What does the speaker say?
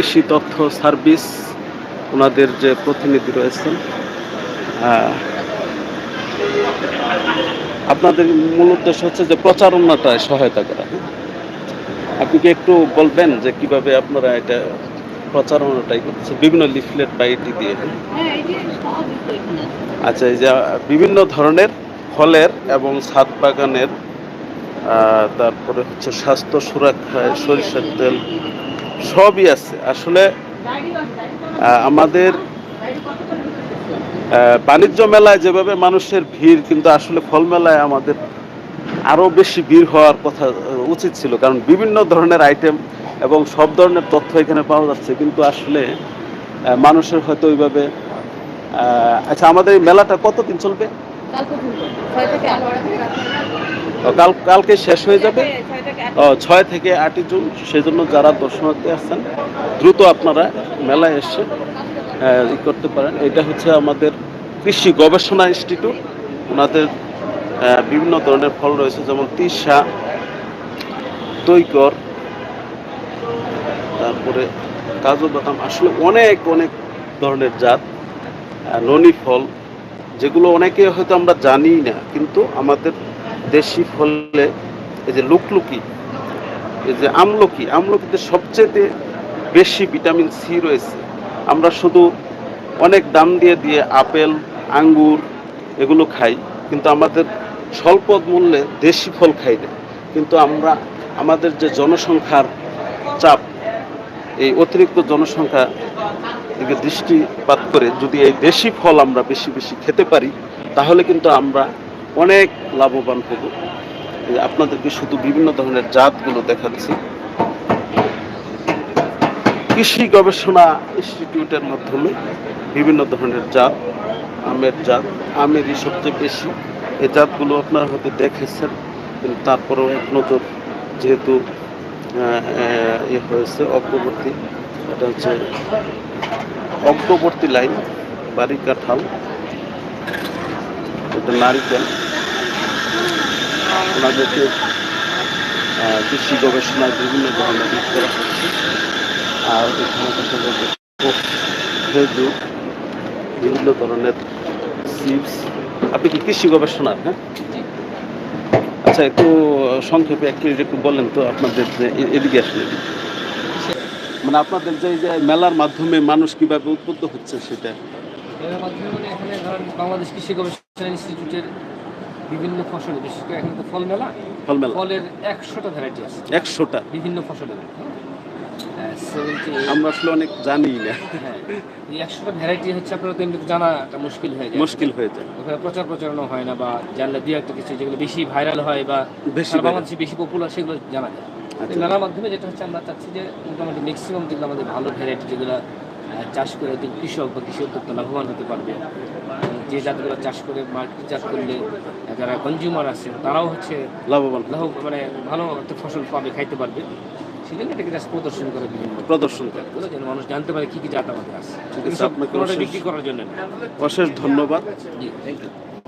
কৃষি তথ্য সার্ভিস ওনাদের যে প্রতিনিধি রয়েছেন আপনাদের মূল উদ্দেশ্য হচ্ছে যে প্রচারণাটায় সহায়তা করা হ্যাঁ? আপনি কি একটু বলবেন যে কীভাবে আপনারা এটা প্রচারণাটাই করছে বিভিন্ন লিফলেট বা এটি দিয়ে হ্যাঁ? হ্যাঁ আচ্ছা এই যে বিভিন্ন ধরনের ফলের এবং ছাদ বাগানের তারপরে হচ্ছে স্বাস্থ্য সুরক্ষায় সরিষার তেল সবই আছে। আসলে আমাদের বাণিজ্য মেলায় যেভাবে মানুষের ভিড় কিন্তু আসলে ফল মেলায় আমাদের আরও বেশি ভিড় হওয়ার কথা উচিত ছিল। কারণ বিভিন্ন ধরনের আইটেম এবং সব ধরনের তথ্য এখানে পাওয়া যাচ্ছে। কিন্তু আসলে মানুষের হয়তো ওইভাবে আচ্ছা আমাদের এই মেলাটা কতদিন চলবে? কাল কালকে শেষ হয়ে যাবে? ছয় থেকে আটই জুন, সেজন্য যারা দর্শনার্থী আসছেন, দ্রুত আপনারা মেলায় এসে ই করতে পারেন। এটা হচ্ছে আমাদের কৃষি গবেষণা ইনস্টিটিউট। ওনাদের বিভিন্ন ধরনের ফল রয়েছে, যেমন তিসা, তৈকর, তারপরে কাজু বাদাম, আসলে অনেক অনেক ধরনের জাত ননি ফল, যেগুলো অনেকে হয়তো আমরা জানি না, কিন্তু আমাদের দেশি ফলে এই যে লুকলুকি, এই যে আমলকি, আমলকিতে সবচেয়ে বেশি ভিটামিন সি রয়েছে। আমরা শুধু অনেক দাম দিয়ে দিয়ে আপেল, আঙ্গুর এগুলো খাই, কিন্তু আমাদের স্বল্প মূল্যে দেশি ফল খাই না। কিন্তু আমরা, আমাদের যে জনসংখ্যার চাপ, এই অতিরিক্ত জনসংখ্যা দিকে দৃষ্টিপাত করে যদি এই দেশি ফল আমরা বেশি বেশি খেতে পারি, তাহলে কিন্তু আমরা অনেক লাভবান হব। আপনাদেরকে শুধু বিভিন্ন ধরনের জাতগুলো দেখাচ্ছি। কৃষি গবেষণা ইনস্টিটিউটের মাধ্যমে বিভিন্ন ধরনের জাত, আমের জাত, আমেরই সবচেয়ে বেশি। এই জাতগুলো আপনারা হয়তো দেখেছেন, কিন্তু তারপরেও এক নজর যেহেতু ইয়ে হয়েছে অগ্রবর্তী, এটা হচ্ছে অগ্রবর্তী লাইন বাড়ি কাঁঠাল এটা নারিকেল। ওনাদেরকে কৃষি গবেষণায় বিভিন্ন ধরনের দিক করা। হচ্ছে আর এখানে যায় যে বিভিন্ন ধরনের চিপস আপনি কি কৃষি গবেষণার হ্যাঁ? আচ্ছা একটু সংক্ষেপে এক একটু বলেন তো আপনাদের যে এদিকে আসলে। মানে আপনাদের যে যে মেলার মাধ্যমে মানুষ কীভাবে উদ্বুদ্ধ হচ্ছে সেটা? এর মাধ্যমে মানে এখানে ধরেন বাংলাদেশ কৃষি গবেষণা ইনস্টিটিউটের বিভিন্ন ফসল বিশেষ করে এখন তো ফল মেলা ফল মেলা ফলের একশোটা ভ্যারাইটি আছে। একশোটা। বিভিন্ন ফসলের সেভেন্টি আমরা আসলে অনেক জানি না। হ্যাঁ এই একশোটা ভ্যারাইটি হচ্ছে আপনার তো এমনি জানা একটা মুশকিল হয়ে যায়। মুশকিল হয়ে যায়। ওখানে প্রচার প্রচারণা হয় না বা জানলে দু একটা কিছু যেগুলো বেশি ভাইরাল হয় বা বেশি বাংলাদেশে বেশি পপুলার সেগুলো জানা যায়। আচ্ছা। এই মাধ্যমে যেটা হচ্ছে আমরা চাচ্ছি যে মোটামুটি ম্যাক্সিমাম যেগুলো আমাদের ভালো ভ্যারাইটি যেগুলো চাষ করে একজন কৃষক বা কৃষি উদ্যোক্তা লাভবান হতে পারবে। যে জাতগুলো চাষ করে মার্কেট চাষ করলে যারা কনজিউমার আছে তারাও হচ্ছে লাভবান লাভ মানে ভালো একটা ফসল পাবে খাইতে পারবে। সেজন্য এটাকে জাস্ট প্রদর্শন করে বিভিন্ন প্রদর্শন করে। যেন মানুষ জানতে পারে কি কি জাত আমাদের আছে। ঠিক আছে, আপনাকে অশেষ- বিক্রি করার জন্য অশেষ ধন্যবাদ। জি থ্যাংক ইউ